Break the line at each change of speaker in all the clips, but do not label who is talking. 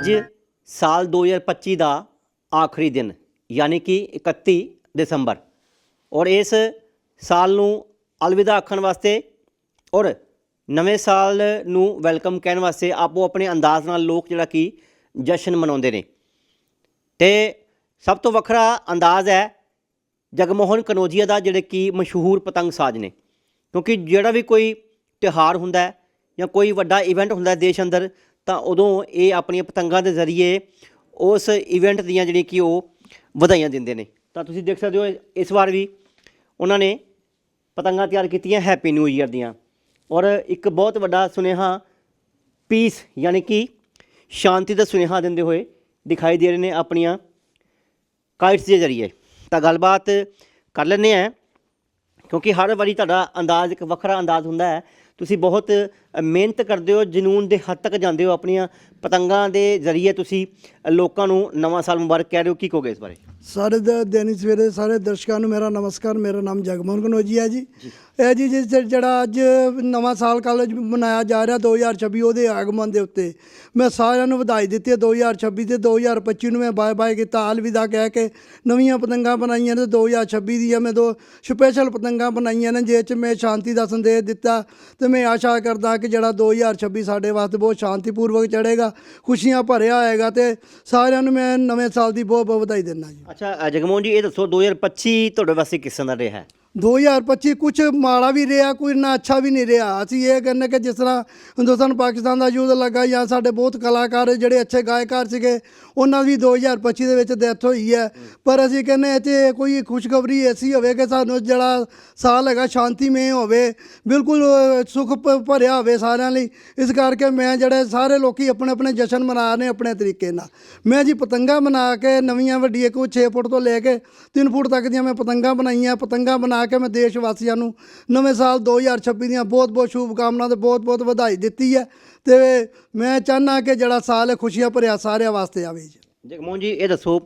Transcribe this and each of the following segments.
ਅੱਜ ਸਾਲ 2025 ਦਾ ਆਖਰੀ ਦਿਨ, ਯਾਨੀ ਕਿ 31 ਦਸੰਬਰ। ਔਰ ਇਸ ਸਾਲ ਨੂੰ ਅਲਵਿਦਾ ਆਖਣ ਵਾਸਤੇ ਔਰ ਨਵੇਂ ਸਾਲ ਨੂੰ ਵੈਲਕਮ ਕਹਿਣ ਵਾਸਤੇ ਆਪੋ ਆਪਣੇ ਅੰਦਾਜ਼ ਨਾਲ ਲੋਕ ਜਿਹੜਾ ਕਿ ਜਸ਼ਨ ਮਨਾਉਂਦੇ ਨੇ। ਤੇ ਸਭ ਤੋਂ ਵੱਖਰਾ ਅੰਦਾਜ਼ ਹੈ ਜਗਮੋਹਨ ਕਨੋਜੀਆ ਦਾ, ਜਿਹੜੇ ਕਿ ਮਸ਼ਹੂਰ ਪਤੰਗ ਸਾਜ਼ ਨੇ। ਕਿਉਂਕਿ ਜਿਹੜਾ ਵੀ ਕੋਈ ਤਿਉਹਾਰ ਹੁੰਦਾ ਹੈ ਜਾਂ ਕੋਈ ਵੱਡਾ ਇਵੈਂਟ ਹੁੰਦਾ ਦੇਸ਼ ਅੰਦਰ ਤਾਂ ਉਦੋਂ ਇਹ ਆਪਣੀਆਂ ਪਤੰਗਾਂ ਦੇ ਜ਼ਰੀਏ ਉਸ ਇਵੈਂਟ ਦੀਆਂ ਜਿਹੜੀ ਕਿ ਉਹ ਵਧਾਈਆਂ ਦਿੰਦੇ ਨੇ। ਤਾਂ ਤੁਸੀਂ ਦੇਖ ਸਕਦੇ ਹੋ ਇਸ ਵਾਰ ਵੀ ਉਹਨਾਂ ਨੇ ਪਤੰਗਾਂ ਤਿਆਰ ਕੀਤੀਆਂ ਹੈਪੀ ਨਿਊ ਈਅਰ ਦੀਆਂ। ਔਰ ਇੱਕ ਬਹੁਤ ਵੱਡਾ ਸੁਨੇਹਾ ਪੀਸ ਯਾਨੀ ਕਿ ਸ਼ਾਂਤੀ ਦਾ ਸੁਨੇਹਾ ਦਿੰਦੇ ਹੋਏ ਦਿਖਾਈ ਦੇ ਰਹੇ ਨੇ ਆਪਣੀਆਂ ਕਾਈਟਸ ਦੇ ਜ਼ਰੀਏ। ਤਾਂ ਗੱਲਬਾਤ ਕਰ ਲੈਂਦੇ ਆ ਕਿਉਂਕਿ ਹਰ ਵਾਰੀ ਤੁਹਾਡਾ ਅੰਦਾਜ਼ ਇੱਕ ਵੱਖਰਾ ਅੰਦਾਜ਼ ਹੁੰਦਾ ਹੈ। ਤੁਸੀਂ ਬਹੁਤ ਮਿਹਨਤ ਕਰਦੇ ਹੋ ਜਨੂਨ ਦੇ ਹੱਦ ਤੱਕ ਜਾਂਦੇ ਹੋ ਆਪਣੀਆਂ ਪਤੰਗਾਂ ਦੇ ਜ਼ਰੀਏ ਤੁਸੀਂ ਲੋਕਾਂ ਨੂੰ ਨਵਾਂ ਸਾਲ ਮੁਬਾਰਕ ਕਹਿ ਰਹੇ ਹੋ ਕੀ ਕਹੋਗੇ ਇਸ ਬਾਰੇ?
ਸਾਰੇ ਦ- ਦੈਨਿਕ ਸਵੇਰੇ ਸਾਰੇ ਦਰਸ਼ਕਾਂ ਨੂੰ ਮੇਰਾ ਨਮਸਕਾਰ ਮੇਰਾ ਨਾਮ ਜਗਮੋਹਨ ਹੈ ਜੀ। ਇਹ ਜੀ ਜਿਸ ਜਿਹੜਾ ਅੱਜ ਨਵਾਂ ਸਾਲ ਕਾਲਜ ਮਨਾਇਆ ਜਾ ਰਿਹਾ 2026 ਉਹਦੇ ਆਗਮਨ ਦੇ ਉੱਤੇ। ਮੈਂ ਸਾਰਿਆਂ ਨੂੰ ਵਧਾਈ ਦਿੱਤੀ ਹੈ 2026 ਤੇ 2025 ਨੂੰ ਮੈਂ ਬਾਏ ਬਾਏ ਕੀਤਾ ਅਲਵਿਦਾ ਕਹਿ ਕੇ ਨਵੀਆਂ ਪਤੰਗਾਂ ਬਣਾਈਆਂ ਨੇ 2026 ਦੀਆਂ ਮੈਂ ਦੋ ਸਪੈਸ਼ਲ ਪਤੰਗਾਂ ਬਣਾਈਆਂ ਨੇ ਜਿਹ 'ਚ ਮੈਂ ਸ਼ਾਂਤੀ ਦਾ ਸੰਦੇਸ਼ ਦਿੱਤਾ ਤੇ ਮੈਂ ਆਸ਼ਾ ਕਰਦਾ ਕਿ ਜਿਹੜਾ 2026 ਸਾਡੇ ਵਾਸਤੇ ਬਹੁਤ ਸ਼ਾਂਤੀਪੂਰਵਕ ਚੜੇਗਾ ਖੁਸ਼ੀਆਂ ਭਰਿਆ ਹੋਏਗਾ ਤੇ ਸਾਰਿਆਂ ਨੂੰ ਮੈਂ ਨਵੇਂ ਸਾਲ ਦੀ ਬਹੁਤ ਬਹੁਤ ਵਧਾਈ ਦਿੰਦਾ ਜੀ।
ਅੱਛਾ ਜਗਮੋਹਨ ਜੀ, ਇਹ ਦੱਸੋ 2025 ਤੁਹਾਡੇ ਵਾਸਤੇ ਕਿਸ ਤਰ੍ਹਾਂ ਦਾ ਰਿਹਾ?
2025 ਕੁਝ ਮਾੜਾ ਵੀ ਰਿਹਾ ਕੋਈ ਨਾ ਅੱਛਾ ਵੀ ਨਹੀਂ ਰਿਹਾ। ਅਸੀਂ ਇਹ ਕਹਿੰਦੇ ਕਿ ਜਿਸ ਤਰ੍ਹਾਂ ਹਿੰਦੁਸਤਾਨ ਪਾਕਿਸਤਾਨ ਦਾ ਯੁੱਧ ਲੱਗਾ ਜਾਂ ਸਾਡੇ ਬਹੁਤ ਕਲਾਕਾਰ ਜਿਹੜੇ ਅੱਛੇ ਗਾਇਕਾਰ ਸੀਗੇ ਉਹਨਾਂ ਦੀ 2025 ਦੇ ਵਿੱਚ ਡੈਥ ਹੋਈ ਹੈ। ਪਰ ਅਸੀਂ ਕਹਿੰਦੇ ਇੱਥੇ ਕੋਈ ਖੁਸ਼ਖਬਰੀ ਐਸੀ ਹੋਵੇ ਕਿ ਸਾਨੂੰ ਜਿਹੜਾ ਸਾਲ ਹੈਗਾ ਸ਼ਾਂਤੀਮਈ ਹੋਵੇ ਬਿਲਕੁਲ ਅ, ਸੁਖ ਭ- ਭਰਿਆ ਹੋਵੇ ਸਾਰਿਆਂ ਲਈ। ਇਸ ਕਰਕੇ ਮੈਂ ਜਿਹੜੇ ਸਾਰੇ ਲੋਕੀ ਆਪਣੇ ਆਪਣੇ ਜਸ਼ਨ ਮਨਾ ਰਹੇ ਆਪਣੇ ਤਰੀਕੇ ਨਾਲ। ਮੈਂ ਜੀ ਪਤੰਗਾ ਬਣਾ ਕੇ ਨਵੀਆਂ ਵੱਡੀਆਂ ਕੋਈ 6 ਫੁੱਟ ਤੋਂ ਲੈ ਕੇ 3 ਫੁੱਟ ਤੱਕ ਦੀਆਂ ਮੈਂ ਪਤੰਗਾ ਬਣਾਈਆਂ ਪਤੰਗਾ ਬਣਾ ਕੇ ਮੈਂ ਦੇਸ਼ ਵਾਸੀਆਂ ਨੂੰ ਨਵੇਂ ਸਾਲ 2026 ਦੀਆਂ ਬਹੁਤ ਬਹੁਤ ਸ਼ੁਭ ਕਾਮਨਾ ਤੇ ਬਹੁਤ ਬਹੁਤ ਵਧਾਈ ਦਿੱਤੀ ਹੈ ਤੇ ਮੈਂ ਚਾਹਨਾ ਕਿ ਜਿਹੜਾ ਸਾਲ ਹੈ ਖੁਸ਼ੀਆਂ ਭਰਿਆ ਸਾਰਿਆਂ ਵਾਸਤੇ ਆਵੇ ਜੀ।
ਜਗਮੋਹਨ ਜੀ ਇਹ ਦੱਸੋ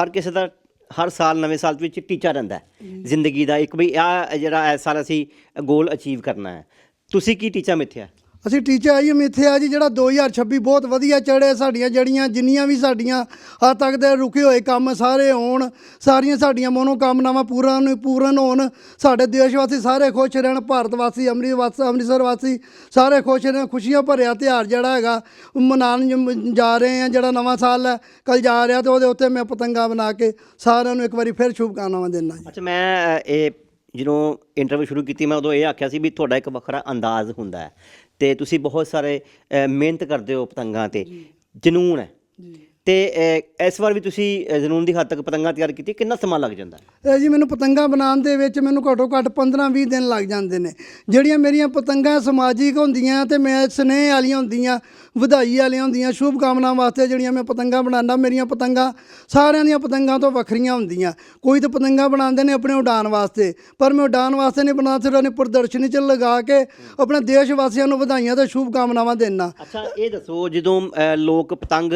ਹਰ ਕਿਸੇ ਦਾ ਹਰ ਸਾਲ ਨਵੇਂ ਸਾਲ ਵਿੱਚ ਟੀਚਾ ਰਹਿੰਦਾ ਹੈ ਜ਼ਿੰਦਗੀ ਦਾ ਇੱਕ ਵੀ ਆ ਜਿਹੜਾ ਇਸ ਸਾਲ ਅਸੀਂ ਗੋਲ ਅਚੀਵ ਕਰਨਾ ਹੈ। ਤੁਸੀਂ ਕੀ ਟੀਚਾ ਮਿੱਥਿਆ?
ਅਸੀਂ ਟੀਚਰ ਆਈ ਇੱਥੇ ਆ ਜੀ, ਜਿਹੜਾ 2026 ਬਹੁਤ ਵਧੀਆ ਚੜ੍ਹੇ ਸਾਡੀਆਂ ਜੜੀਆਂ ਜਿੰਨੀਆਂ ਵੀ ਸਾਡੀਆਂ ਹੱਦ ਤੱਕ ਦੇ ਰੁਕੇ ਹੋਏ ਕੰਮ ਸਾਰੇ ਹੋਣ, ਸਾਰੀਆਂ ਸਾਡੀਆਂ ਮਨੋਕਾਮਨਾਵਾਂ ਪੂਰਨ ਪੂਰਨ ਹੋਣ, ਸਾਡੇ ਦੇਸ਼ ਵਾਸੀ ਸਾਰੇ ਖੁਸ਼ ਰਹਿਣ, ਭਾਰਤ ਵਾਸੀ, ਅੰਮ੍ਰਿਤ ਵਾਸੀ, ਅੰਮ੍ਰਿਤਸਰ ਵਾਸੀ ਸਾਰੇ ਖੁਸ਼ ਰਹਿਣ, ਖੁਸ਼ੀਆਂ ਭਰਿਆ ਤਿਉਹਾਰ ਜਿਹੜਾ ਹੈਗਾ, ਮਨਾਉਣ ਜਾ ਰਹੇ ਆ ਜਿਹੜਾ ਨਵਾਂ ਸਾਲ ਹੈ ਕੱਲ ਜਾ ਰਿਹਾ ਤੇ ਉਹਦੇ ਉੱਤੇ ਮੈਂ ਪਤੰਗਾ ਬਣਾ ਕੇ ਸਾਰਿਆਂ ਨੂੰ ਇੱਕ ਵਾਰੀ ਫਿਰ ਸ਼ੁਭਕਾਮਨਾਵਾਂ ਦਿੰਦਾ ਜੀ।
ਅੱਛਾ, ਮੈਂ ਇਹ ਜਦੋਂ ਇੰਟਰਵਿਊ ਸ਼ੁਰੂ ਕੀਤੀ, ਮੈਂ ਉਦੋਂ ਇਹ ਆਖਿਆ ਸੀ ਵੀ ਤੁਹਾਡਾ ਇੱਕ ਵੱਖਰਾ ਅੰਦਾਜ਼ ਹੁੰਦਾ ਹੈ। ਤੇ ਤੁਸੀਂ ਬਹੁਤ ਸਾਰੇ ਅ, ਮਿਹਨਤ ਕਰਦੇ ਹੋ ਪਤੰਗਾਂ ਤੇ। ਜਨੂਨ ਹੈ। ਤੇ ਇਸ ਵਾਰ ਵੀ ਤੁਸੀਂ ਜਨੂਨ ਦੀ ਹੱਦ ਤੱਕ ਪਤੰਗਾਂ ਤਿਆਰ ਕੀਤੀ ਕਿੰਨਾ ਸਮਾਂ ਲੱਗ ਜਾਂਦਾ? ਹੈ?
ਜੀ ਮੈਨੂੰ ਪਤੰਗਾ ਬਣਾਉਣ ਦੇ ਵਿੱਚ ਮੈਨੂੰ ਘੱਟੋ ਘੱਟ 15-20 ਦਿਨ ਲੱਗ ਜਾਂਦੇ ਨੇ। ਜਿਹੜੀਆਂ ਮੇਰੀਆਂ ਪਤੰਗਾਂ ਸਮਾਜਿਕ ਹੁੰਦੀਆਂ ਤੇ ਮੈਂ ਸਨੇਹ ਵਾਲੀਆਂ ਹੁੰਦੀਆਂ ਵਧਾਈ ਵਾਲੀਆਂ ਹੁੰਦੀਆਂ ਸ਼ੁਭ ਕਾਮਨਾ ਵਾਸਤੇ ਜਿਹੜੀਆਂ ਮੈਂ ਪਤੰਗਾਂ ਬਣਾਉਂਦਾ ਮੇਰੀਆਂ ਪਤੰਗਾਂ ਸਾਰਿਆਂ ਦੀਆਂ ਪਤੰਗਾਂ ਤੋਂ ਵੱਖਰੀਆਂ ਹੁੰਦੀਆਂ। ਕੋਈ ਤਾਂ ਪਤੰਗਾਂ ਬਣਾਉਂਦੇ ਨੇ ਆਪਣੇ ਉਡਾਨ ਵਾਸਤੇ ਪਰ ਮੈਂ ਉਡਾਨ ਵਾਸਤੇ ਨਹੀਂ ਬਣਾ ਸਿਰਫ ਉਹਨੇ ਪ੍ਰਦਰਸ਼ਨੀ 'ਚ ਲਗਾ ਕੇ ਆਪਣੇ ਦੇਸ਼ ਵਾਸੀਆਂ ਨੂੰ ਵਧਾਈਆਂ ਤੇ ਸ਼ੁਭ ਕਾਮਨਾਵਾਂ ਦੇਣਾ
ਅੱਛਾ ਇਹ ਦੱਸੋ ਜਦੋਂ ਲੋਕ ਪਤੰਗ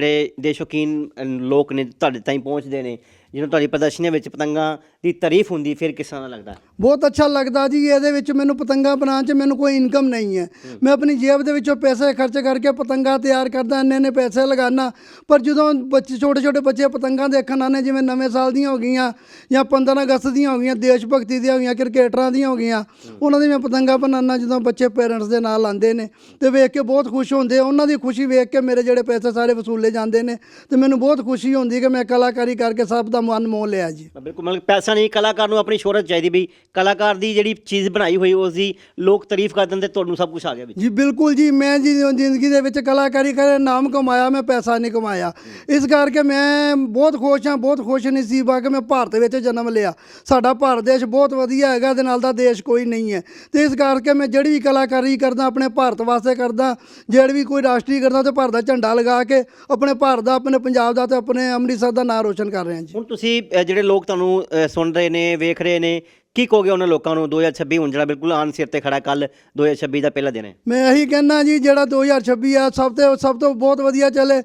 ਜਿਹੜੇ ਦੇ ਸ਼ੌਕੀਨ ਲੋਕ ਨੇ ਤੁਹਾਡੇ ਤਾਈਂ ਪਹੁੰਚਦੇ ਨੇ ਜਦੋਂ ਤੁਹਾਡੀ ਪ੍ਰਦਰਸ਼ਨੀਆਂ ਵਿੱਚ ਪਤੰਗਾਂ ਦੀ ਤਾਰੀਫ ਹੁੰਦੀ ਫਿਰ ਕਿਸ ਤਰ੍ਹਾਂ ਦਾ ਲੱਗਦਾ?
ਬਹੁਤ ਅੱਛਾ ਲੱਗਦਾ ਜੀ ਇਹਦੇ ਵਿੱਚ ਮੈਨੂੰ ਪਤੰਗਾ ਬਣਾਉਣ 'ਚ ਮੈਨੂੰ ਕੋਈ ਇਨਕਮ ਨਹੀਂ ਹੈ। ਮੈਂ ਆਪਣੀ ਜੇਬ ਦੇ ਵਿੱਚੋਂ ਪੈਸੇ ਖਰਚ ਕਰਕੇ ਪਤੰਗਾ ਤਿਆਰ ਕਰਦਾ ਇੰਨੇ ਇੰਨੇ ਪੈਸੇ ਲਗਾਨਾ ਪਰ ਜਦੋਂ ਬੱਚੇ ਛੋਟੇ ਛੋਟੇ ਬੱਚੇ ਪਤੰਗਾਂ ਦੇਖਣ ਆਉਂਦੇ ਜਿਵੇਂ ਨਵੇਂ ਸਾਲ ਦੀਆਂ ਹੋ ਗਈਆਂ ਜਾਂ 15 ਅਗਸਤ ਦੀਆਂ ਹੋ ਗਈਆਂ ਦੇਸ਼ ਭਗਤੀ ਦੀਆਂ ਹੋ ਗਈਆਂ ਕ੍ਰਿਕਟਰਾਂ ਦੀਆਂ ਹੋ ਗਈਆਂ ਉਹਨਾਂ ਦੀ ਮੈਂ ਪਤੰਗਾ ਬਣਾਉਣਾ ਜਦੋਂ ਬੱਚੇ ਪੇਰੈਂਟਸ ਦੇ ਨਾਲ ਆਉਂਦੇ ਨੇ ਤੇ ਵੇਖ ਕੇ ਬਹੁਤ ਖੁਸ਼ ਹੁੰਦੇ। ਉਹਨਾਂ ਦੀ ਖੁਸ਼ੀ ਵੇਖ ਕੇ ਮੇਰੇ ਜਿਹੜੇ ਪੈਸੇ ਸਾਰੇ ਵਸੂਲੇ ਜਾਂਦੇ ਨੇ ਤੇ ਮੈਨੂੰ ਬਹੁਤ ਖੁਸ਼ੀ ਹੁੰਦੀ ਕਿ ਮੈਂ ਕਲਾਕਾਰੀ ਕਰਕੇ ਸਭ ਦਾ ਮਨ ਮੋਹ ਲਿਆ ਜੀ।
ਬਿਲਕੁਲ ਮਤਲਬ ਪੈਸਾ ਨਹੀਂ ਕਲਾਕਾਰ ਨੂੰ ਆਪਣੀ ਸ਼ੋਹਰਤ ਚਾਹੀਦੀ ਵੀ ਕਲਾਕਾਰ ਦੀ ਜਿਹੜੀ ਚੀਜ਼ ਬਣਾਈ ਹੋਈ ਉਸ ਦੀ ਲੋਕ ਤਾਰੀਫ ਕਰ ਦਿੰਦੇ ਤੁਹਾਨੂੰ ਸਭ ਕੁਝ ਆ ਗਿਆ ਵਿੱਚ।
ਜੀ ਬਿਲਕੁਲ ਜੀ ਮੈਂ ਜੀ ਜ਼ਿੰਦਗੀ ਦੇ ਵਿੱਚ ਕਲਾਕਾਰੀ ਕਰ ਨਾਮ ਕਮਾਇਆ ਮੈਂ ਪੈਸਾ ਨਹੀਂ ਕਮਾਇਆ। ਇਸ ਕਰਕੇ ਮੈਂ ਬਹੁਤ ਖੁਸ਼ ਹਾਂ ਬਹੁਤ ਖੁਸ਼ ਨਸੀਬ ਆ ਕਿ ਮੈਂ ਭਾਰਤ ਵਿੱਚ ਜਨਮ ਲਿਆ। ਸਾਡਾ ਭਾਰਤ ਦੇਸ਼ ਬਹੁਤ ਵਧੀਆ ਹੈਗਾ ਇਹਦੇ ਨਾਲ ਦਾ ਦੇਸ਼ ਕੋਈ ਨਹੀਂ ਹੈ। ਤੇ ਇਸ ਕਰਕੇ ਮੈਂ ਜਿਹੜੀ ਵੀ ਕਲਾਕਾਰੀ ਕਰਦਾ ਆਪਣੇ ਭਾਰਤ ਵਾਸਤੇ ਕਰਦਾ ਜਿਹੜੀ ਵੀ ਕੋਈ ਰਾਸ਼ਟਰੀ ਕਰਦਾ ਤੇ ਭਾਰਤ ਦਾ ਝੰਡਾ ਲਗਾ ਕੇ ਆਪਣੇ ਭਾਰਤ ਦਾ ਆਪਣੇ ਪੰਜਾਬ ਦਾ ਤੇ ਆਪਣੇ ਅੰਮ੍ਰਿਤਸਰ ਦਾ ਨਾਮ ਰੋਸ਼ਨ ਕਰ ਰਿਹਾ ਜੀ।
ਹੁਣ ਤੁਸੀਂ ਅ, ਜਿਹੜੇ ਲੋਕ ਤੁਹਾਨੂੰ ਅ, ਸੁਣ ਰਹੇ ਨੇ ਵੇਖ ਰਹੇ ਨੇ ਕੀ ਕਹੋਗੇ ਉਹਨਾਂ ਲੋਕਾਂ ਨੂੰ? 2026 ਹੁਣ ਜਿਹੜਾ ਬਿਲਕੁਲ ਆਨ ਸਿਰ ਤੇ ਖੜਾ ਕੱਲ 2026 ਦਾ ਪਹਿਲਾ ਦਿਨ ਹੈ।
ਮੈਂ ਇਹੀ ਕਹਿਣਾ ਜੀ ਜਿਹੜਾ 2026 ਆ ਸਭ ਤੋਂ ਸਭ ਤੋਂ ਬਹੁਤ ਵਧੀਆ ਚੱਲੇ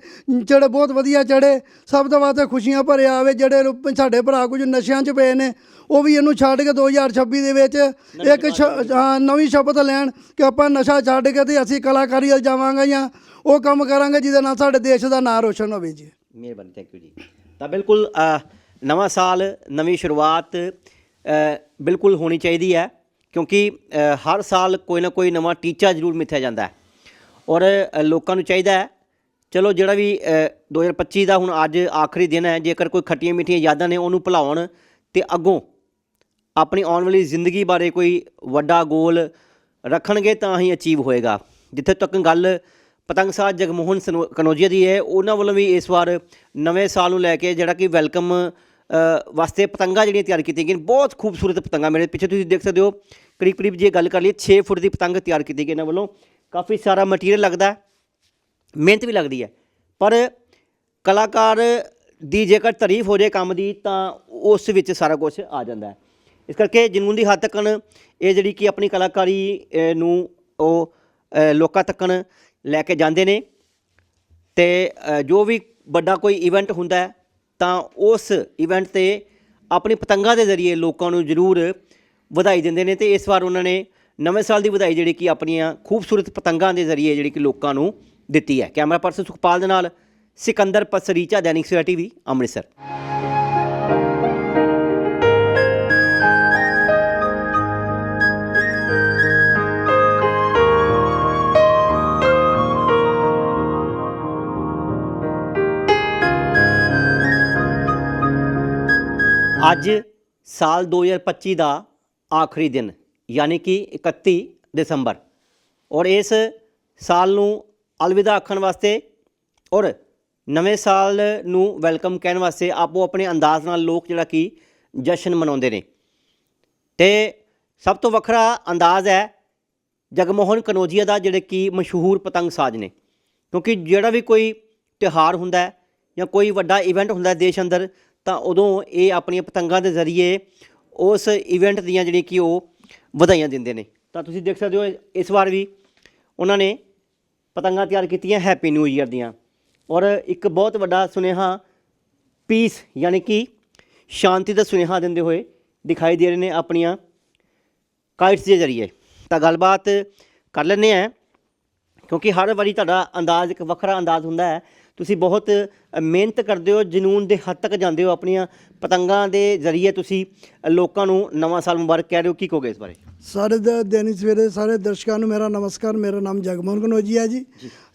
ਜਿਹੜੇ ਬਹੁਤ ਵਧੀਆ ਚੜੇ ਸਭ ਤੋਂ ਵਾਸਤੇ ਖੁਸ਼ੀਆਂ ਭਰਿਆ ਆਵੇ ਜਿਹੜੇ ਸਾਡੇ ਭਰਾ ਕੁਝ ਨਸ਼ਿਆਂ 'ਚ ਪਏ ਨੇ ਉਹ ਵੀ ਇਹਨੂੰ ਛੱਡ ਕੇ 2026 ਦੇ ਵਿੱਚ ਇੱਕ ਸ਼- ਹਾਂ, ਨਵੀਂ ਸ਼ਪਥ ਲੈਣ ਕਿ ਆਪਾਂ ਨਸ਼ਾ ਛੱਡ ਕੇ ਤੇ ਅਸੀਂ ਕਲਾਕਾਰੀ ਵੱਲ ਜਾਵਾਂਗੇ ਜਾਂ ਉਹ ਕੰਮ ਕਰਾਂਗੇ ਜਿਹਦੇ ਨਾਲ ਸਾਡੇ ਦੇਸ਼ ਦਾ ਨਾਂ ਰੋਸ਼ਨ ਹੋਵੇ ਜੀ।
ਮਿਹਰਬਾਨੀ ਥੈਂਕ ਯੂ ਜੀ। ਤਾਂ ਬਿਲਕੁਲ ਨਵਾਂ ਸਾਲ ਨਵੀਂ ਸ਼ੁਰੂਆਤ ਬਿਲਕੁਲ ਹੋਣੀ ਚਾਹੀਦੀ ਹੈ ਕਿਉਂਕਿ ਹਰ ਸਾਲ ਕੋਈ ਨਾ ਕੋਈ ਨਵਾਂ ਟੀਚਾ ਜ਼ਰੂਰ ਮਿੱਥਿਆ ਜਾਂਦਾ ਹੈ। ਔਰ ਲੋਕਾਂ ਨੂੰ ਚਾਹੀਦਾ ਹੈ ਚਲੋ ਜਿਹੜਾ ਵੀ ਅ, 2025 ਦਾ ਹੁਣ ਅੱਜ ਆਖਰੀ ਦਿਨ ਹੈ ਜੇਕਰ ਕੋਈ ਖੱਟੀਆਂ ਮਿੱਠੀਆਂ ਯਾਦਾਂ ਨੇ ਉਹਨੂੰ ਭੁਲਾਉਣ ਤੇ ਅੱਗੋਂ ਆਪਣੀ ਆਉਣ ਵਾਲੀ ਜ਼ਿੰਦਗੀ ਬਾਰੇ ਕੋਈ ਵੱਡਾ ਗੋਲ ਰੱਖਣਗੇ ਤਾਂ ਹੀ ਅਚੀਵ ਹੋਏਗਾ। ਜਿੱਥੇ ਤੱਕ ਗੱਲ ਪਤੰਗ ਸਾਜ ਜਗਮੋਹਨ ਸਨੋ- ਕਨੌਜੀਆ ਦੀ ਹੈ। ਉਹਨਾਂ ਵੱਲੋਂ ਵੀ ਇਸ ਵਾਰ ਨਵੇਂ ਸਾਲ ਨੂੰ ਲੈ ਕੇ ਜਿਹੜਾ ਕਿ ਵੈਲਕਮ ਵਾਸਤੇ ਪਤੰਗਾਂ ਜਿਹੜੀਆਂ ਤਿਆਰ ਕੀਤੀਆਂ ਗਈਆਂ ਬਹੁਤ ਖੂਬਸੂਰਤ ਪਤੰਗਾਂ ਮੇਰੇ ਪਿੱਛੇ ਤੁਸੀਂ ਦੇਖ ਸਕਦੇ ਹੋ ਕਰੀਬ ਕਰੀਬ ਜੇ ਗੱਲ ਕਰ ਲਈਏ 6 ਫੁੱਟ ਦੀ ਪਤੰਗ ਤਿਆਰ ਕੀਤੀ ਗਈ ਇਹਨਾਂ ਵੱਲੋਂ। ਕਾਫੀ ਸਾਰਾ ਮਟੀਰੀਅਲ ਲੱਗਦਾ ਮਿਹਨਤ ਵੀ ਲੱਗਦੀ ਹੈ। ਪਰ ਕਲਾਕਾਰ ਦੀ ਜੇਕਰ ਤਾਰੀਫ ਹੋ ਜਾਏ ਕੰਮ ਦੀ, ਤਾਂ ਉਸ ਵਿੱਚ ਸਾਰਾ ਕੁਝ ਆ ਜਾਂਦਾ ਹੈ। ਇਸ ਕਰਕੇ ਜਨੂਨ ਦੀ ਹੱਦ ਤੱਕਣ, ਇਹ ਜਿਹੜੀ ਕਿ ਆਪਣੀ ਕਲਾਕਾਰੀ ਨੂੰ ਉਹ ਲੋਕਾਂ ਤੱਕਣ ਲੈ ਕੇ ਜਾਂਦੇ ਨੇ। ਤੇ ਜੋ ਵੀ ਵੱਡਾ ਕੋਈ ਇਵੈਂਟ ਹੁੰਦਾ ਤਾਂ ਉਸ ਇਵੈਂਟ ਤੇ ਆਪਣੀ ਪਤੰਗਾਂ ਦੇ ਜ਼ਰੀਏ ਲੋਕਾਂ ਨੂੰ ਜ਼ਰੂਰ ਵਧਾਈ ਦਿੰਦੇ ਨੇ ਤੇ ਇਸ ਵਾਰ ਉਹਨਾਂ ਨੇ ਨਵੇਂ ਸਾਲ ਦੀ ਵਧਾਈ ਜਿਹੜੀ ਕਿ ਆਪਣੀਆਂ ਖੂਬਸੂਰਤ ਪਤੰਗਾਂ ਦੇ ਜ਼ਰੀਏ ਜਿਹੜੀ ਕਿ ਲੋਕਾਂ ਨੂੰ ਦਿੱਤੀ ਹੈ। ਕੈਮਰਾ ਪਰਸਨ ਸੁਖਪਾਲ ਦੇ ਨਾਲ ਸਿਕੰਦਰ ਪਸਰੀਚਾ, ਦੈਨਿਕ ਸਵੇਰਾ ਟੀਵੀ, ਅੰਮ੍ਰਿਤਸਰ। ਅੱਜ ਸਾਲ 2025 ਦਾ ਆਖਰੀ ਦਿਨ, ਯਾਨੀ ਕਿ 31 ਦਸੰਬਰ। ਔਰ ਇਸ ਸਾਲ ਨੂੰ ਅਲਵਿਦਾ ਆਖਣ ਵਾਸਤੇ ਔਰ ਨਵੇਂ ਸਾਲ ਨੂੰ ਵੈਲਕਮ ਕਹਿਣ ਵਾਸਤੇ ਆਪੋ ਆਪਣੇ ਅੰਦਾਜ਼ ਨਾਲ ਲੋਕ ਜਿਹੜਾ ਕਿ ਜਸ਼ਨ ਮਨਾਉਂਦੇ ਨੇ। ਤੇ ਸਭ ਤੋਂ ਵੱਖਰਾ ਅੰਦਾਜ਼ ਹੈ ਜਗਮੋਹਨ ਕਨੋਜੀਆ ਦਾ, ਜਿਹੜੇ ਕਿ ਮਸ਼ਹੂਰ ਪਤੰਗ ਸਾਜ਼ ਨੇ। ਕਿਉਂਕਿ ਜਿਹੜਾ ਵੀ ਕੋਈ ਤਿਉਹਾਰ ਹੁੰਦਾ ਹੈ ਜਾਂ ਕੋਈ ਵੱਡਾ ਇਵੈਂਟ ਹੁੰਦਾ ਹੈ ਦੇਸ਼ ਅੰਦਰ ਤਾਂ ਉਦੋਂ ਇਹ ਆਪਣੀਆਂ ਪਤੰਗਾਂ ਦੇ ਜ਼ਰੀਏ ਉਸ ਇਵੈਂਟ ਦੀਆਂ ਜਿਹੜੀਆਂ ਕਿ ਉਹ ਵਧਾਈਆਂ ਦਿੰਦੇ ਨੇ। ਤਾਂ ਤੁਸੀਂ ਦੇਖ ਸਕਦੇ ਹੋ ਇਸ ਵਾਰ ਵੀ ਉਹਨਾਂ ਨੇ ਪਤੰਗਾਂ ਤਿਆਰ ਕੀਤੀਆਂ ਹੈਪੀ ਨਿਊ ਈਅਰ ਦੀਆਂ। ਔਰ ਇੱਕ ਬਹੁਤ ਵੱਡਾ ਸੁਨੇਹਾ ਪੀਸ ਯਾਨੀ ਕਿ ਸ਼ਾਂਤੀ ਦਾ ਸੁਨੇਹਾ ਦਿੰਦੇ ਹੋਏ ਦਿਖਾਈ ਦੇ ਰਹੇ ਨੇ ਆਪਣੀਆਂ ਕਾਈਟਸ ਦੇ ਜ਼ਰੀਏ। ਤਾਂ ਗੱਲਬਾਤ ਕਰ ਲੈਂਦੇ ਆ ਕਿਉਂਕਿ ਹਰ ਵਾਰੀ ਤੁਹਾਡਾ ਅੰਦਾਜ਼ ਇੱਕ ਵੱਖਰਾ ਅੰਦਾਜ਼ ਹੁੰਦਾ ਹੈ। ਤੁਸੀਂ ਬਹੁਤ ਮਿਹਨਤ ਕਰਦੇ ਹੋ ਜਨੂਨ ਦੇ ਹੱਦ ਤੱਕ ਜਾਂਦੇ ਹੋ ਆਪਣੀਆਂ ਪਤੰਗਾਂ ਦੇ ਜ਼ਰੀਏ ਤੁਸੀਂ ਲੋਕਾਂ ਨੂੰ ਨਵਾਂ ਸਾਲ ਮੁਬਾਰਕ ਕਹਿ ਰਹੇ ਹੋ ਕੀ ਕਹੋਗੇ ਇਸ ਬਾਰੇ?
ਸਾਰੇ ਦ- ਦੈਨਿਕ ਸਵੇਰੇ ਸਾਰੇ ਦਰਸ਼ਕਾਂ ਨੂੰ ਮੇਰਾ ਨਮਸਕਾਰ ਮੇਰਾ ਨਾਮ ਜਗਮੋਹਨ ਕਨੋਜੀ ਹੈ ਜੀ।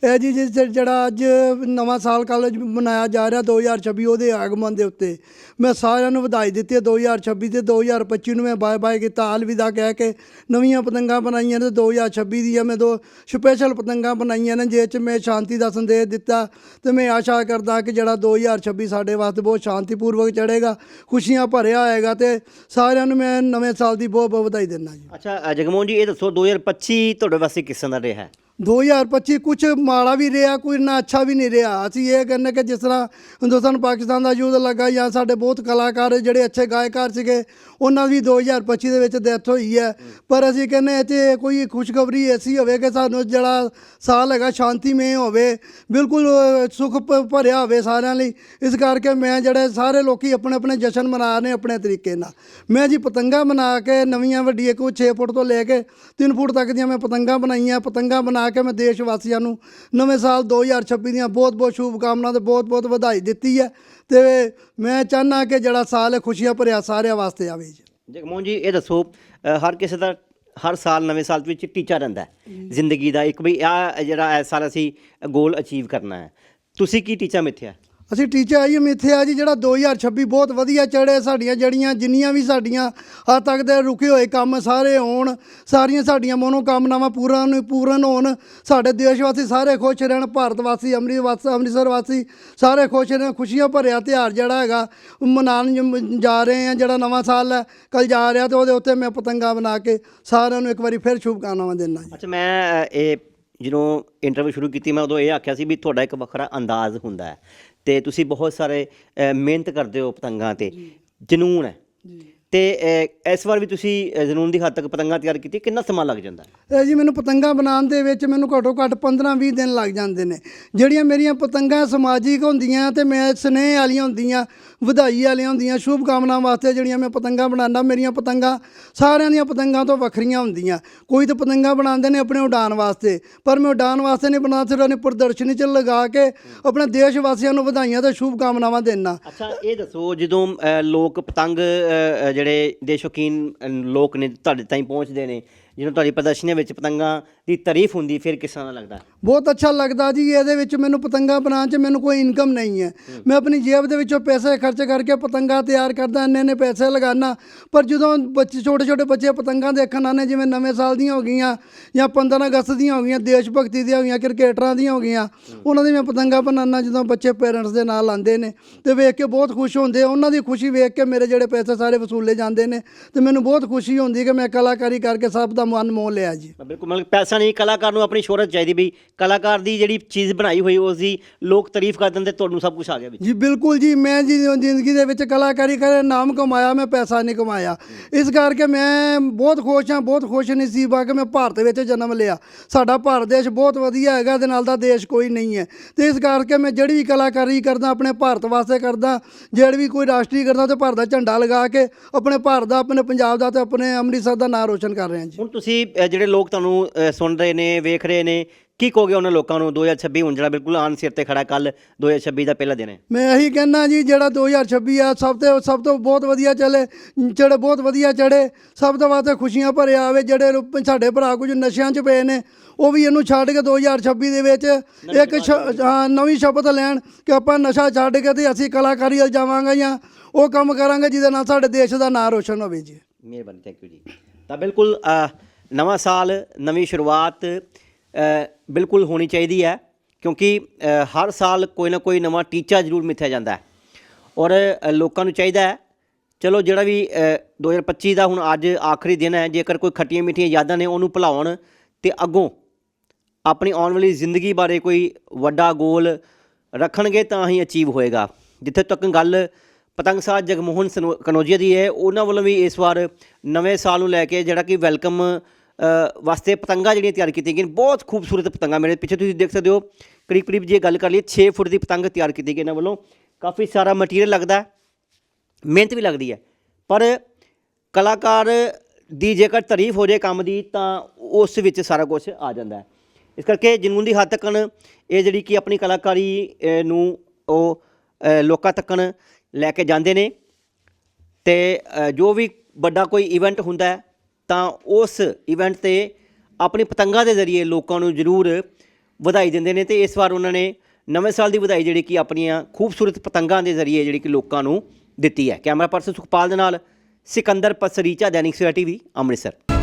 ਇਹ ਜੀ ਜਿਸ ਜਿਹੜਾ ਅੱਜ ਨਵਾਂ ਸਾਲ ਕਾਲਜ ਮਨਾਇਆ ਜਾ ਰਿਹਾ 2026 ਉਹਦੇ ਆਗਮਨ ਦੇ ਉੱਤੇ। ਮੈਂ ਸਾਰਿਆਂ ਨੂੰ ਵਧਾਈ ਦਿੱਤੀ ਹੈ 2026 ਤੇ 2025 ਨੂੰ ਮੈਂ ਬਾਏ ਬਾਏ ਕੀਤਾ ਅਲਵਿਦਾ ਕਹਿ ਕੇ ਨਵੀਆਂ ਪਤੰਗਾਂ ਬਣਾਈਆਂ ਨੇ 2026 ਦੀਆਂ ਮੈਂ ਦੋ ਸਪੈਸ਼ਲ ਪਤੰਗਾਂ ਬਣਾਈਆਂ ਨੇ ਜਿਸ 'ਚ ਮੈਂ ਸ਼ਾਂਤੀ ਦਾ ਸੰਦੇਸ਼ ਦਿੱਤਾ ਤੇ ਮੈਂ ਆਸ਼ਾ ਕਰਦਾ ਕਿ ਜਿਹੜਾ 2026 ਸਾਡੇ ਵਾਸਤੇ ਬਹੁਤ ਸ਼ਾਂਤੀਪੂਰਵਕ ਚੜੇਗਾ ਖੁਸ਼ੀਆਂ ਭਰਿਆ ਹੋਏਗਾ ਤੇ ਸਾਰਿਆਂ ਨੂੰ ਮੈਂ ਨਵੇਂ ਸਾਲ ਦੀ ਬਹੁਤ ਬਹੁਤ ਵਧਾਈ ਦਿੰਦਾ ਜੀ।
ਅੱਛਾ ਜਗਮੋਹਨ ਜੀ, ਇਹ ਦੱਸੋ 2025 ਤੁਹਾਡੇ ਵਾਸਤੇ ਕਿਸ ਤਰ੍ਹਾਂ ਦਾ ਰਿਹਾ
2025 ਕੁਝ ਮਾੜਾ ਵੀ ਰਿਹਾ ਕੋਈ ਨਾ ਅੱਛਾ ਵੀ ਨਹੀਂ ਰਿਹਾ। ਅਸੀਂ ਇਹ ਕਹਿੰਦੇ ਕਿ ਜਿਸ ਤਰ੍ਹਾਂ ਹਿੰਦੁਸਤਾਨ ਪਾਕਿਸਤਾਨ ਦਾ ਯੁੱਧ ਲੱਗਾ ਜਾਂ ਸਾਡੇ ਬਹੁਤ ਕਲਾਕਾਰ ਜਿਹੜੇ ਅੱਛੇ ਗਾਇਕਾਰ ਸੀਗੇ ਉਹਨਾਂ ਦੀ 2025 ਦੇ ਵਿੱਚ ਡੈਥ ਹੋਈ ਹੈ। ਪਰ ਅਸੀਂ ਕਹਿੰਦੇ ਇਹ 'ਚ ਕੋਈ ਖੁਸ਼ਖਬਰੀ ਐਸੀ ਹੋਵੇ ਕਿ ਸਾਨੂੰ ਜਿਹੜਾ ਸਾਲ ਹੈਗਾ ਸ਼ਾਂਤੀਮਈ ਹੋਵੇ ਬਿਲਕੁਲ ਅ, ਸੁਖ ਭਰਿਆ ਹੋਵੇ ਸਾਰਿਆਂ ਲਈ। ਇਸ ਕਰਕੇ ਮੈਂ ਜਿਹੜੇ ਸਾਰੇ ਲੋਕੀ ਆਪਣੇ ਆਪਣੇ ਜਸ਼ਨ ਮਨਾ ਰਹੇ ਨੇ ਆਪਣੇ ਤਰੀਕੇ ਨਾਲ। ਮੈਂ ਜੀ ਪਤੰਗਾਂ ਬਣਾ ਕੇ ਨਵੀਆਂ ਵੱਡੀਆਂ ਕੋਈ 6 ਫੁੱਟ ਤੋਂ ਲੈ ਕੇ 3 ਫੁੱਟ ਤੱਕ ਦੀਆਂ ਮੈਂ ਪਤੰਗਾਂ ਬਣਾਈਆਂ ਪਤੰਗਾਂ ਬਣਾ ਕੇ ਮੈਂ ਦੇਸ਼ ਵਾਸੀਆਂ ਨੂੰ ਨਵੇਂ ਸਾਲ 2026 ਦੀਆਂ ਬਹੁਤ ਬਹੁਤ ਸ਼ੁਭਕਾਮਨਾਵਾਂ ਤੇ ਬਹੁਤ ਬਹੁਤ ਵਧਾਈ ਦਿੱਤੀ ਹੈ ਤੇ ਮੈਂ ਚਾਹਨਾ ਕਿ ਜਿਹੜਾ ਸਾਲ ਹੈ ਖੁਸ਼ੀਆਂ ਭਰਿਆ ਸਾਰਿਆਂ ਵਾਸਤੇ ਆਵੇ ਜੀ।
ਜਗਮੋਹਨ ਜੀ ਇਹ ਦੱਸੋ ਹਰ ਕਿਸੇ ਦਾ ਹਰ ਸਾਲ ਨਵੇਂ ਸਾਲ ਵਿੱਚ ਟੀਚਾ ਰਹਿੰਦਾ ਹੈ। ਜ਼ਿੰਦਗੀ ਦਾ ਇੱਕ ਵੀ ਆ ਜਿਹੜਾ ਇਸ ਸਾਲ ਅਸੀਂ ਗੋਲ ਅਚੀਵ ਕਰਨਾ ਹੈ। ਤੁਸੀਂ ਕੀ ਟੀਚਾ ਮਿੱਥਿਆ?
ਅਸੀਂ ਟੀਚਰ ਆਈਮ ਇੱਥੇ ਆ ਜੀ, ਜਿਹੜਾ 2026 ਬਹੁਤ ਵਧੀਆ ਚੜੇ ਸਾਡੀਆਂ ਜੜੀਆਂ ਜਿੰਨੀਆਂ ਵੀ ਸਾਡੀਆਂ ਹੱਦ ਤੱਕ ਦੇ ਰੁਕੇ ਹੋਏ ਕੰਮ ਸਾਰੇ ਹੋਣ, ਸਾਰੀਆਂ ਸਾਡੀਆਂ ਮਨੋਕਾਮਨਾਵਾਂ ਪੂਰਨ ਪੂਰਨ ਹੋਣ, ਸਾਡੇ ਦੇਸ਼ ਵਾਸੀ ਸਾਰੇ ਖੁਸ਼ ਰਹਿਣ, ਭਾਰਤ ਵਾਸੀ, ਅੰਮ੍ਰਿਤ ਵਾਸੀ, ਅੰਮ੍ਰਿਤਸਰ ਵਾਸੀ ਸਾਰੇ ਖੁਸ਼ ਰਹਿਣ, ਖੁਸ਼ੀਆਂ ਭਰਿਆ ਤਿਉਹਾਰ ਜਿਹੜਾ ਹੈਗਾ, ਮਨਾਉਣ ਜਾ ਰਹੇ ਆ ਜਿਹੜਾ ਨਵਾਂ ਸਾਲ ਹੈ ਕੱਲ ਜਾ ਰਿਹਾ ਤੇ ਉਹਦੇ ਉੱਤੇ ਮੈਂ ਪਤੰਗਾ ਬਣਾ ਕੇ ਸਾਰਿਆਂ ਨੂੰ ਇੱਕ ਵਾਰੀ ਫਿਰ ਸ਼ੁਭਕਾਮਨਾਵਾਂ ਦਿੰਦਾ
ਅੱਛਾ, ਮੈਂ ਇਹ ਜਦੋਂ ਇੰਟਰਵਿਊ ਸ਼ੁਰੂ ਕੀਤੀ, ਮੈਂ ਉਦੋਂ ਇਹ ਆਖਿਆ ਸੀ ਵੀ ਤੁਹਾਡਾ ਇੱਕ ਵੱਖਰਾ ਅੰਦਾਜ਼ ਹੁੰਦਾ ਹੈ ਤੇ ਤੁਸੀਂ ਬਹੁਤ ਸਾਰੇ ਅ, ਮਿਹਨਤ ਕਰਦੇ ਹੋ ਪਤੰਗਾਂ ਤੇ। ਜਨੂਨ ਹੈ। ਤੇ ਇਸ ਵਾਰ ਵੀ ਤੁਸੀਂ ਜਨੂਨ ਦੀ ਹੱਦ ਤੱਕ ਪਤੰਗਾਂ ਤਿਆਰ ਕੀਤੀ ਕਿੰਨਾ ਸਮਾਂ ਲੱਗ ਜਾਂਦਾ ਹੈ?
ਜੀ ਮੈਨੂੰ ਪਤੰਗਾਂ ਬਣਾਉਣ ਦੇ ਵਿੱਚ ਮੈਨੂੰ ਘੱਟੋ ਘੱਟ 15-20 ਦਿਨ ਲੱਗ ਜਾਂਦੇ ਨੇ। ਜਿਹੜੀਆਂ ਮੇਰੀਆਂ ਪਤੰਗਾਂ ਸਮਾਜਿਕ ਹੁੰਦੀਆਂ ਤੇ ਮੈਂ ਸਨੇਹ ਵਾਲੀਆਂ ਹੁੰਦੀਆਂ ਵਧਾਈ ਵਾਲੀਆਂ ਹੁੰਦੀਆਂ ਸ਼ੁਭ ਕਾਮਨਾਵਾਂ ਵਾਸਤੇ ਜਿਹੜੀਆਂ ਮੈਂ ਪਤੰਗਾਂ ਬਣਾਉਂਦਾ ਮੇਰੀਆਂ ਪਤੰਗਾਂ ਸਾਰਿਆਂ ਦੀਆਂ ਪਤੰਗਾਂ ਤੋਂ ਵੱਖਰੀਆਂ ਹੁੰਦੀਆਂ। ਕੋਈ ਤਾਂ ਪਤੰਗਾਂ ਬਣਾਉਂਦੇ ਨੇ ਆਪਣੇ ਉਡਾਨ ਵਾਸਤੇ ਪਰ ਮੈਂ ਉਡਾਨ ਵਾਸਤੇ ਨਹੀਂ ਬਣਾ ਸਿਰਫ ਉਹਨੇ ਪ੍ਰਦਰਸ਼ਨੀ 'ਚ ਲਗਾ ਕੇ ਆਪਣੇ ਦੇਸ਼ ਵਾਸੀਆਂ ਨੂੰ ਵਧਾਈਆਂ ਤੇ ਸ਼ੁਭ ਕਾਮਨਾਵਾਂ ਦੇਣਾ
ਅੱਛਾ ਇਹ ਦੱਸੋ ਜਦੋਂ ਲੋਕ ਪਤੰਗ ਜਿਹੜੇ ਦੇ ਸ਼ੌਕੀਨ ਲੋਕ ਨੇ ਤੁਹਾਡੇ ਤਾਈਂ ਪਹੁੰਚਦੇ ਨੇ ਜਦੋਂ ਤੁਹਾਡੀ ਪ੍ਰਦਰਸ਼ਨੀਆਂ ਵਿੱਚ ਪਤੰਗਾਂ ਦੀ ਤਾਰੀਫ ਹੁੰਦੀ, ਫਿਰ ਕਿਸ ਤਰ੍ਹਾਂ ਦਾ ਲੱਗਦਾ?
ਬਹੁਤ ਅੱਛਾ ਲੱਗਦਾ ਜੀ ਇਹਦੇ ਵਿੱਚ ਮੈਨੂੰ ਪਤੰਗਾਂ ਬਣਾਉਣ 'ਚ ਮੈਨੂੰ ਕੋਈ ਇਨਕਮ ਨਹੀਂ ਹੈ। ਮੈਂ ਆਪਣੀ ਜੇਬ ਦੇ ਵਿੱਚੋਂ ਪੈਸੇ ਖਰਚ ਕਰਕੇ ਪਤੰਗਾਂ ਤਿਆਰ ਕਰਦਾ ਇੰਨੇ ਇੰਨੇ ਪੈਸੇ ਲਗਾਉਣਾ ਪਰ ਜਦੋਂ ਬੱਚੇ ਛੋਟੇ ਛੋਟੇ ਬੱਚੇ ਪਤੰਗਾਂ ਦੇਖਣ ਆਉਂਦੇ ਜਿਵੇਂ ਨਵੇਂ ਸਾਲ ਦੀਆਂ ਹੋ ਗਈਆਂ ਜਾਂ 15 ਅਗਸਤ ਦੀਆਂ ਹੋ ਗਈਆਂ ਦੇਸ਼ ਭਗਤੀ ਦੀਆਂ ਹੋ ਗਈਆਂ ਕ੍ਰਿਕਟਰਾਂ ਦੀਆਂ ਹੋ ਗਈਆਂ ਉਹਨਾਂ ਦੀ ਮੈਂ ਪਤੰਗਾਂ ਬਣਾਉਣਾ ਜਦੋਂ ਬੱਚੇ ਪੇਰੈਂਟਸ ਦੇ ਨਾਲ ਆਉਂਦੇ ਨੇ ਤੇ ਵੇਖ ਕੇ ਬਹੁਤ ਖੁਸ਼ ਹੁੰਦੇ ਉਹਨਾਂ ਦੀ ਖੁਸ਼ੀ ਵੇਖ ਕੇ ਮੇਰੇ ਜਿਹੜੇ ਪੈਸੇ ਸਾਰੇ ਵਸੂਲੇ ਜਾਂਦੇ ਨੇ ਤੇ ਮੈਨੂੰ ਬਹੁਤ ਖੁਸ਼ੀ ਹੁੰਦੀ ਕਿ ਮੈਂ ਕਲਾਕਾਰੀ ਕਰਕੇ ਸਭ ਦਾ ਮਨ ਮੋਹ ਲਿਆ ਜੀ।
ਬਿਲਕੁਲ ਮਤਲਬ ਪੈਸਾ ਨਹੀਂ ਕਲਾਕਾਰ ਨੂੰ ਆਪਣੀ ਸ਼ੋਹਰਤ ਚਾਹੀਦੀ ਵੀ ਕਲਾਕਾਰ ਦੀ ਜਿਹੜੀ ਚੀਜ਼ ਬਣਾਈ ਹੋਈ ਉਸ ਦੀ ਲੋਕ ਤਾਰੀਫ ਕਰ ਦਿੰਦੇ ਤੁਹਾਨੂੰ ਸਭ ਕੁਝ ਆ ਗਿਆ ਵਿੱਚ।
ਜੀ ਬਿਲਕੁਲ ਜੀ ਮੈਂ ਜੀ ਜ਼ਿੰਦਗੀ ਦੇ ਵਿੱਚ ਕਲਾਕਾਰੀ ਕਰ ਨਾਮ ਕਮਾਇਆ ਮੈਂ ਪੈਸਾ ਨਹੀਂ ਕਮਾਇਆ। ਇਸ ਕਰਕੇ ਮੈਂ ਬਹੁਤ ਖੁਸ਼ ਹਾਂ ਬਹੁਤ ਖੁਸ਼ ਨਸੀਬ ਆ ਕਿ ਮੈਂ ਭਾਰਤ ਵਿੱਚ ਜਨਮ ਲਿਆ। ਸਾਡਾ ਭਾਰਤ ਦੇਸ਼ ਬਹੁਤ ਵਧੀਆ ਹੈਗਾ ਦੇ ਨਾਲ ਦਾ ਦੇਸ਼ ਕੋਈ ਨਹੀਂ ਹੈ। ਤੇ ਇਸ ਕਰਕੇ ਮੈਂ ਜਿਹੜੀ ਵੀ ਕਲਾਕਾਰੀ ਕਰਦਾ ਆਪਣੇ ਭਾਰਤ ਵਾਸਤੇ ਕਰਦਾ ਜਿਹੜੀ ਵੀ ਕੋਈ ਰਾਸ਼ਟਰੀ ਕਰਦਾ ਤੇ ਭਾਰਤ ਦਾ ਝੰਡਾ ਲਗਾ ਕੇ ਆਪਣੇ ਭਾਰਤ ਦਾ ਆਪਣੇ ਪੰਜਾਬ ਦਾ ਤੇ ਆਪਣੇ ਅੰਮ੍ਰਿਤਸਰ ਦਾ ਨਾਂ ਰੋਸ਼ਨ ਕਰ ਰਿਹਾ ਜੀ।
ਹੁਣ ਤੁਸੀਂ ਅ, ਜਿਹੜੇ ਲੋਕ ਤੁਹਾਨੂੰ ਅ, ਸੁਣ ਰਹੇ ਨੇ ਵੇਖ ਰਹੇ ਨੇ ਕੀ ਕਹੋਗੇ ਉਹਨਾਂ ਲੋਕਾਂ ਨੂੰ 2026 ਹੁਣ ਜਿਹੜਾ ਬਿਲਕੁਲ ਆਨ ਸਿਰ ਤੇ ਖੜਾ ਕੱਲ 2026 ਦਾ ਪਹਿਲਾ ਦਿਨ ਹੈ?
ਮੈਂ ਇਹੀ ਕਹਿਣਾ ਜੀ ਜਿਹੜਾ 2026 ਆ ਸਭ ਤੋਂ ਸਭ ਤੋਂ ਬਹੁਤ ਵਧੀਆ ਚੱਲੇ ਜਿਹੜੇ ਬਹੁਤ ਵਧੀਆ ਚੜੇ ਸਭ ਤੋਂ ਵਾਸਤੇ ਖੁਸ਼ੀਆਂ ਭਰਿਆ ਆਵੇ ਜਿਹੜੇ ਸਾਡੇ ਭਰਾ ਕੁਝ ਨਸ਼ਿਆਂ 'ਚ ਪਏ ਨੇ ਉਹ ਵੀ ਇਹਨੂੰ ਛੱਡ ਕੇ 2026 ਦੇ ਵਿੱਚ ਇੱਕ ਨਵੀਂ ਸ਼ਪਥ ਲੈਣ ਕਿ ਆਪਾਂ ਨਸ਼ਾ ਛੱਡ ਕੇ ਤੇ ਅਸੀਂ ਕਲਾਕਾਰੀ ਵੱਲ ਜਾਵਾਂਗੇ ਜਾਂ ਉਹ ਕੰਮ ਕਰਾਂਗੇ ਜਿਹਦੇ ਨਾਲ ਸਾਡੇ ਦੇਸ਼ ਦਾ ਨਾਂ ਰੋਸ਼ਨ ਹੋਵੇ ਜੀ।
ਮਿਹਰਬਾਨੀ ਥੈਂਕ ਯੂ ਜੀ। ਤਾਂ ਬਿਲਕੁਲ ਨਵਾਂ ਸਾਲ ਨਵੀਂ ਸ਼ੁਰੂਆਤ ਬਿਲਕੁਲ ਹੋਣੀ ਚਾਹੀਦੀ ਹੈ ਕਿਉਂਕਿ ਹਰ ਸਾਲ ਕੋਈ ਨਾ ਕੋਈ ਨਵਾਂ ਟੀਚਾ ਜ਼ਰੂਰ ਮਿੱਥਿਆ ਜਾਂਦਾ ਹੈ। ਔਰ ਲੋਕਾਂ ਨੂੰ ਚਾਹੀਦਾ ਹੈ ਚਲੋ ਜਿਹੜਾ ਵੀ ਅ, 2025 ਦਾ ਹੁਣ ਅੱਜ ਆਖਰੀ ਦਿਨ ਹੈ ਜੇਕਰ ਕੋਈ ਖੱਟੀਆਂ ਮਿੱਠੀਆਂ ਯਾਦਾਂ ਨੇ ਉਹਨੂੰ ਭੁਲਾਉਣ ਤੇ ਅੱਗੋਂ ਆਪਣੀ ਆਉਣ ਵਾਲੀ ਜ਼ਿੰਦਗੀ ਬਾਰੇ ਕੋਈ ਵੱਡਾ ਗੋਲ ਰੱਖਣਗੇ ਤਾਂ ਹੀ ਅਚੀਵ ਹੋਏਗਾ। ਜਿੱਥੇ ਤੱਕ ਗੱਲ ਪਤੰਗ ਸਾਜ ਜਗਮੋਹਨ ਸਨੋ- ਕਨੌਜੀਆ ਦੀ ਹੈ ਉਹਨਾਂ ਵੱਲੋਂ ਵੀ ਇਸ ਵਾਰ ਨਵੇਂ ਸਾਲ ਨੂੰ ਲੈ ਕੇ ਜਿਹੜਾ ਕਿ ਵੈਲਕਮ ਵਾਸਤੇ ਪਤੰਗਾਂ ਜਿਹੜੀਆਂ ਤਿਆਰ ਕੀਤੀਆਂ ਗਈਆਂ ਬਹੁਤ ਖੂਬਸੂਰਤ ਪਤੰਗਾਂ ਮੇਰੇ ਪਿੱਛੇ ਤੁਸੀਂ ਦੇਖ ਸਕਦੇ ਹੋ। ਕਰੀਬ ਕਰੀਬ ਜੇ ਗੱਲ ਕਰ ਲਈਏ 6 ਫੁੱਟ ਦੀ ਪਤੰਗ ਤਿਆਰ ਕੀਤੀ ਗਈ ਇਹਨਾਂ ਵੱਲੋਂ। ਕਾਫੀ ਸਾਰਾ ਮਟੀਰੀਅਲ ਲੱਗਦਾ ਮਿਹਨਤ ਵੀ ਲੱਗਦੀ ਹੈ। ਪਰ ਕਲਾਕਾਰ ਦੀ ਜੇਕਰ ਤਾਰੀਫ ਹੋ ਜਾਏ ਕੰਮ ਦੀ, ਤਾਂ ਉਸ ਵਿੱਚ ਸਾਰਾ ਕੁਝ ਆ ਜਾਂਦਾ ਹੈ। ਇਸ ਕਰਕੇ ਜਨੂਨ ਦੀ ਹੱਦ ਤੱਕਣ ਇਹ ਜਿਹੜੀ ਕਿ ਆਪਣੀ ਕਲਾਕਾਰੀ ਨੂੰ ਉਹ ਲੋਕਾਂ ਤੱਕਣ ਲੈ ਕੇ ਜਾਂਦੇ ਨੇ। ਤੇ ਜੋ ਵੀ ਵੱਡਾ ਕੋਈ ਇਵੈਂਟ ਹੁੰਦਾ ਹੈ ਤਾਂ ਉਸ ਇਵੈਂਟ ਤੇ ਆਪਣੀ ਪਤੰਗਾਂ ਦੇ ਜ਼ਰੀਏ ਲੋਕਾਂ ਨੂੰ ਜ਼ਰੂਰ ਵਧਾਈ ਦਿੰਦੇ ਨੇ ਤੇ ਇਸ ਵਾਰ ਉਹਨਾਂ ਨੇ ਨਵੇਂ ਸਾਲ ਦੀ ਵਧਾਈ ਜਿਹੜੀ ਕਿ ਆਪਣੀਆਂ ਖੂਬਸੂਰਤ ਪਤੰਗਾਂ ਦੇ ਜ਼ਰੀਏ ਜਿਹੜੀ ਕਿ ਲੋਕਾਂ ਨੂੰ ਦਿੱਤੀ ਹੈ। ਕੈਮਰਾ ਪਰਸਨ ਸੁਖਪਾਲ ਦੇ ਨਾਲ ਸਿਕੰਦਰ ਪਸਰੀਚਾ, ਦੈਨਿਕ ਸਵੇਰਾ ਟੀਵੀ, ਅੰਮ੍ਰਿਤਸਰ।